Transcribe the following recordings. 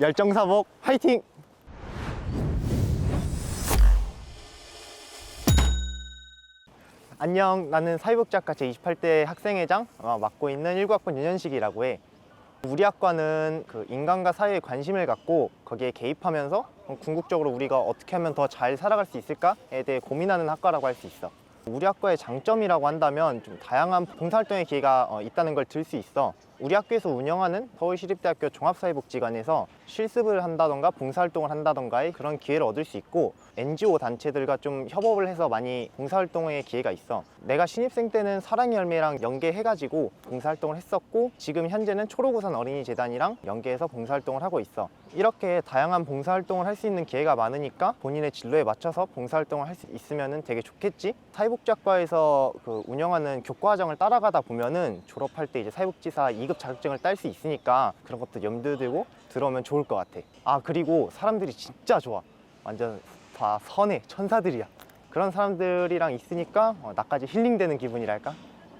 열정사복 화이팅! 안녕 나는 사회복지학과 제28대 학생회장 어, 맡고 있는 19학번 윤현식이라고 해. 우리 학과는 그 인간과 사회에 관심을 갖고 거기에 개입하면서 궁극적으로 우리가 어떻게 하면 더 잘 살아갈 수 있을까에 대해 고민하는 학과라고 할 수 있어. 우리 학과의 장점이라고 한다면 좀 다양한 봉사활동의 기회가 어, 있다는 걸 들 수 있어 우리 학교에서 운영하는 서울시립대학교 종합사회복지관에서 실습을 한다던가 봉사활동을 한다던가의 그런 기회를 얻을 수 있고 NGO 단체들과 좀 협업을 해서 많이 봉사활동의 기회가 있어. 내가 신입생 때는 사랑의 열매랑 연계해가지고 봉사활동을 했었고 지금 현재는 초록우산 어린이재단이랑 연계해서 봉사활동을 하고 있어. 이렇게 다양한 봉사활동을 할 수 있는 기회가 많으니까 본인의 진로에 맞춰서 봉사활동을 할 수 있으면 되게 좋겠지? 사회복지학과에서 그 운영하는 교과과정을 따라가다 보면은 졸업할 때 이제 사회복지사 2급 자격증을 딸 수 있으니까 그런 것도 염두에 두고 들어오면 좋을 것 같아. 아 그리고 사람들이 진짜 좋아. 완전 다 선해 천사들이야. 그런 사람들이랑 있으니까 어, 나까지 힐링되는 기분이랄까?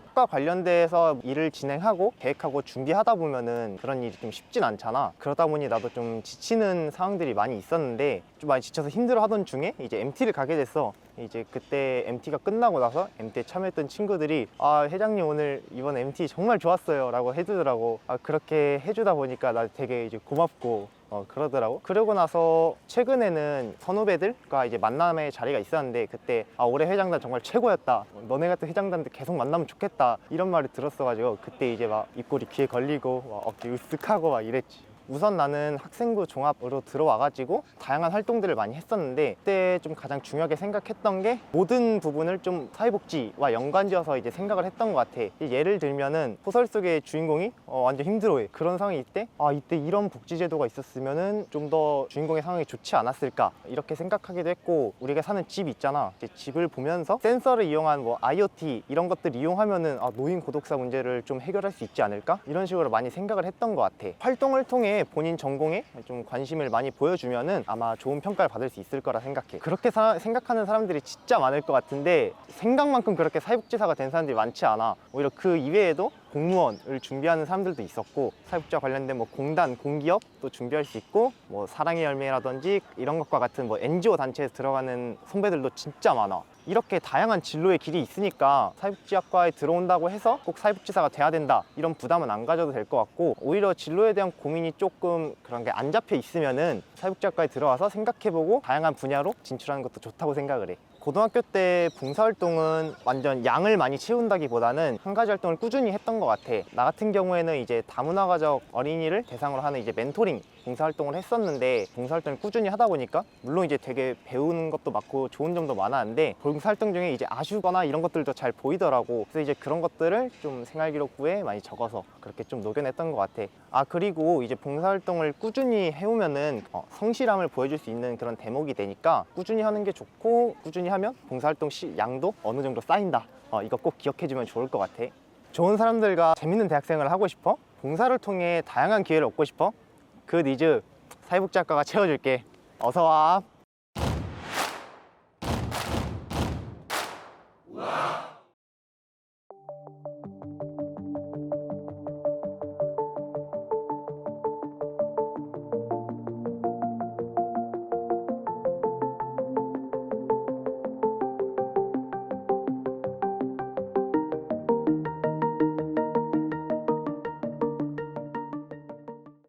학과 관련돼서 일을 진행하고 계획하고 준비하다 보면은 그런 일이 좀 쉽진 않잖아. 그러다 보니 나도 좀 지치는 상황들이 많이 있었는데 좀 많이 지쳐서 힘들어 하던 중에 이제 MT를 가게 됐어 이제 그때 MT가 끝나고 나서 MT에 참여했던 친구들이 아 회장님 오늘 이번 MT 정말 좋았어요 라고 해주더라고 아 그렇게 해주다 보니까 나 되게 이제 고맙고 어, 그러더라고. 그러고 나서 최근에는 선후배들과 이제 만남의 자리가 있었는데 그때 아 올해 회장단 정말 최고였다. 너네 같은 회장단들 계속 만나면 좋겠다. 이런 말을 들었어가지고 그때 이제 막 입꼬리 귀에 걸리고 막 어깨 으쓱하고 막 이랬지. 우선 나는 학생부 종합으로 들어와가지고 다양한 활동들을 많이 했었는데 그때 좀 가장 중요하게 생각했던 게 모든 부분을 좀 사회복지와 연관지어서 이제 생각을 했던 것 같아. 예를 들면은 소설 속의 주인공이 어, 완전 힘들어해. 그런 상황이 있대. 아 이때 이런 복지제도가 있었으면은 좀 더 주인공의 상황이 좋지 않았을까 이렇게 생각하기도 했고 우리가 사는 집 있잖아. 집을 보면서 센서를 이용한 뭐 IoT 이런 것들 이용하면은 아, 노인 고독사 문제를 좀 해결할 수 있지 않을까 이런 식으로 많이 생각을 했던 것 같아. 활동을 통해 본인 전공에 좀 관심을 많이 보여주면은 아마 좋은 평가를 받을 수 있을 거라 생각해. 그렇게 사- 생각하는 사람들이 진짜 많을 것 같은데 생각만큼 그렇게 사회복지사가 된 사람들이 많지 않아. 오히려 그 이외에도 공무원을 준비하는 사람들도 있었고 사회복지와 관련된 뭐 공단, 공기업 도 준비할 수 있고 뭐 사랑의 열매라든지 이런 것과 같은 뭐 NGO 단체에 들어가는 선배들도 진짜 많아. 이렇게 다양한 진로의 길이 있으니까 사회복지학과에 들어온다고 해서 꼭 사회복지사가 돼야 된다 이런 부담은 안 가져도 될 것 같고 오히려 진로에 대한 고민이 조금 그런 게 안 잡혀 있으면은 사회복지학과에 들어와서 생각해보고 다양한 분야로 진출하는 것도 좋다고 생각을 해. 고등학교 때 봉사활동은 완전 양을 많이 채운다기보다는 한 가지 활동을 꾸준히 했던 것 같아. 나 같은 경우에는 이제 다문화가족 어린이를 대상으로 하는 이제 멘토링 봉사활동을 했었는데 봉사활동을 꾸준히 하다 보니까 물론 이제 되게 배우는 것도 많고 좋은 점도 많았는데 봉사활동 중에 이제 아쉬우거나 이런 것들도 잘 보이더라고. 그래서 이제 그런 것들을 좀 생활기록부에 많이 적어서 그렇게 좀 녹여냈던 것 같아. 아 그리고 이제 봉사활동을 꾸준히 해오면은 어, 성실함을 보여줄 수 있는 그런 대목이 되니까 꾸준히 하는 게 좋고 꾸준히 하면 봉사활동 시 양도 어느 정도 쌓인다. 어, 이거 꼭 기억해주면 좋을 것 같아. 좋은 사람들과 재밌는 대학생을 하고 싶어? 봉사를 통해 다양한 기회를 얻고 싶어? 그 니즈 사회복지학과가 채워줄게. 어서 와.